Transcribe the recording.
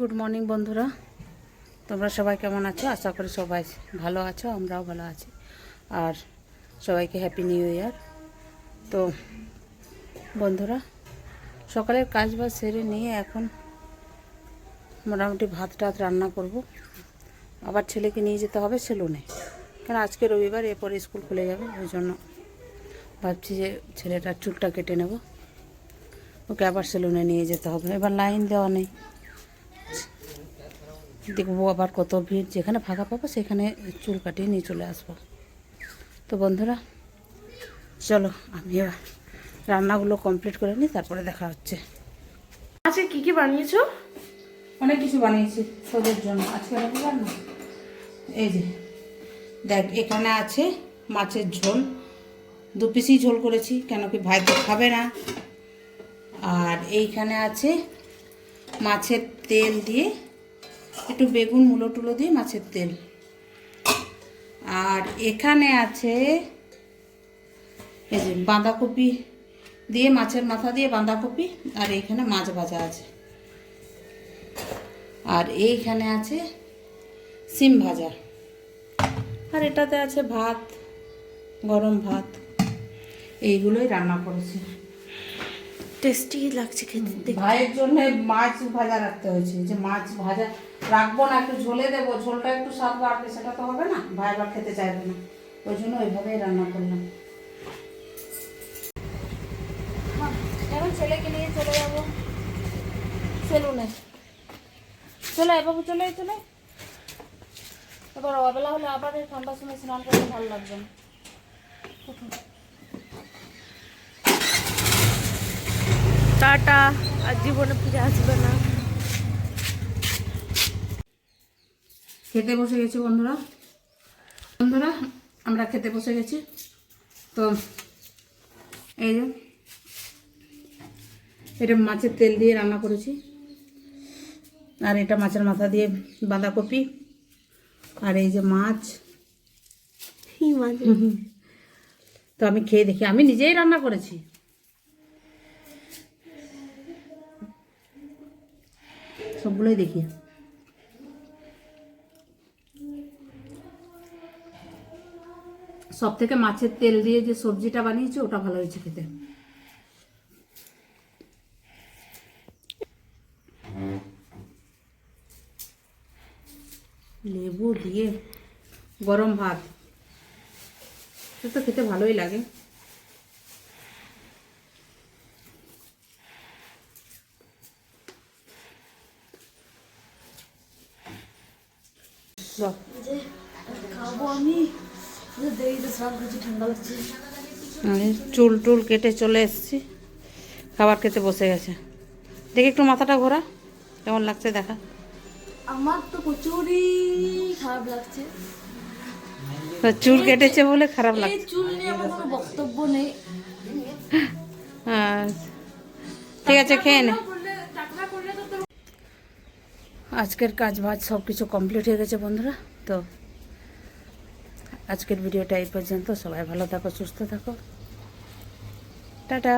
Good morning বন্ধুরা। তোমরা সবাই কেমন আছো? আশা করি সবাই ভালো আছো, আমরাও ভালো আছি। আর সবাইকে হ্যাপি নিউ ইয়ার তো, বন্ধুরা, সকালের কাজ বাজ সেরে নিয়ে এখন মোটামুটি ভাত টাত রান্না করব। আবার ছেলেকে নিয়ে যেতে হবে সেলুনে। কারণ আজকে রবিবার, এরপরে স্কুল খুলে যাবে, ওই জন্য ভাবছি যে ছেলেটার চুলটা কেটে নেব। ওকে আবার সেলুনে নিয়ে যেতে হবে। এবার লাইন দেওয়া নেই। দেখব আবার কত ভিড় যেখানে ফাঁকা পাবো সেখানে চুল কাটিয়ে নিয়ে চলে আসব। তো বন্ধুরা চলো আমি এবার রান্নাগুলো কমপ্লিট করে নিই তারপরে দেখা হচ্ছে। আজকে কি কি বানিয়েছো? অনেক কিছু বানিয়েছি তোদের জন্য। আজকে রবিবার না এই যে দেখ এখানে আছে মাছের ঝোল। দু পিসই ঝোল করেছি কেন কি ভাই তো খাবে না। আর এইখানে আছে মাছের তেল দিয়ে একটু বেগুন মুলো টুলো দিয়ে মাছের তেল। আর এখানে আছে এই যে বাঁধাকপি দিয়ে মাছের মাথা দিয়ে বাঁধাকপি আর এইখানে মাছ ভাজা আছে। আর এইখানে আছে সিম ভাজা। আর এটাতে আছে ভাত গরম ভাত এইগুলোই রান্না করেছি। টেস্টি লাগছে খেতে। ভাইয়ের জন্য মাছ ভাজা রাখতে হয়েছে। যে মাছ ভাজা রাখব না একটু ঝোলে দেবো ঝোলটা একটু স্বাদ বাড়বে সেটা তো হবে না ভাই আবার খেতে চাইবে না। ওই জন্য ওইভাবেই রান্না করলাম। এখন ছেলেকে নিয়ে চলে যাব। সেলুনে। চলে বাবু চলে আয়, চলে আয়। এবার অবেলা হলে আবার এই ঠান্ডার সময় স্নান করতে ভালো লাগবে না। টাটা আর জীবনে ফিরে আসবে না। খেতে বসে গেছি বন্ধুরা। বন্ধুরা আমরা খেতে বসে গেছি। তো এই যে এটা মাছের তেল দিয়ে রান্না করেছি। আর এটা মাছের মাথা দিয়ে বাঁধাকপি। আর এই যে মাছ। তো আমি খেয়ে দেখি। আমি নিজেই রান্না করেছি। সবগুলোই দেখি। সব থেকে মাছের তেল দিয়ে যে সবজিটা বানিয়েছি ওটা ভালো হয়েছে খেতে। লেবু দিয়ে গরম ভাত সে তো খেতে ভালোই লাগে। খাব আমি। চুল টুল কেটে চলে এসেছি। খাবার খেতে বসে গেছে। দেখি একটু মাথাটা ঘোরা কেমন লাগছে দেখা। আমার তো প্রচুরই খারাপ লাগছে। চুল কেটেছে বলে খারাপ লাগছে। চুল নিয়ে আমার কোনো বক্তব্য নেই। আচ্ছা। ঠিক আছে খেয়ে নে। আজকের কাজ বাজ সব কিছু কমপ্লিট হয়ে গেছে বন্ধুরা তো আজকের ভিডিওটা এই পর্যন্ত। সবাই ভালো থাকো সুস্থ থাকো। টাটা।